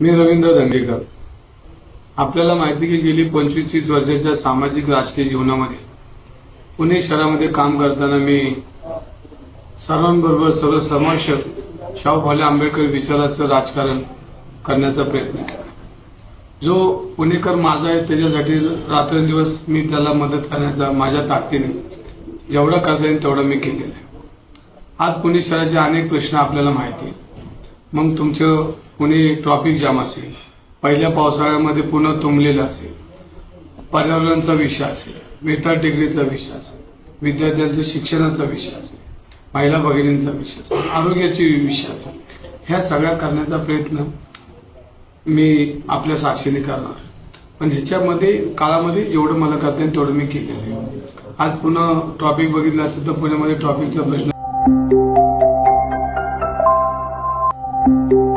मी रवींद्र दंगेकर. आपल्याला माहिती की गेली पंचवीस तीस वर्षाच्या सामाजिक राजकीय जीवनामध्ये पुणे शहरामध्ये काम करताना मी सर्वांबरोबर सर्व समावेशक शाहू फुले आंबेडकर विचाराचं राजकारण करण्याचा प्रयत्न केला. जो पुणेकर माझा आहे त्याच्यासाठी रात्रंदिवस मी त्याला मदत करण्याचा माझ्या ताकदीने जेवढं करता येईल तेवढं मी केलेलं आहे. आज पुणे शहराचे अनेक प्रश्न आपल्याला माहिती आहेत. मग तुमचं पुणे ट्रॉफिक जाम असेल पहिल्या पावसाळ्यामध्ये पुन्हा तुंबलेलं असेल पर्यावरणाचा विषय असेल बेताळ टेकडीचा विषय असेल विद्यार्थ्यांचा शिक्षणाचा विषय असेल महिला भगिनींचा विषय असेल आरोग्याचे विषय असेल ह्या सगळ्या करण्याचा प्रयत्न मी आपल्या साक्षीने करणार आहे. पण ह्याच्यामध्ये काळामध्ये जेवढं मला करता येईल तेवढं मी केलेलं आहे. आज पुन्हा ट्रॉफिक बघितलं असेल तर पुण्यामध्ये ट्रॉफिकचा प्रश्न Thank you.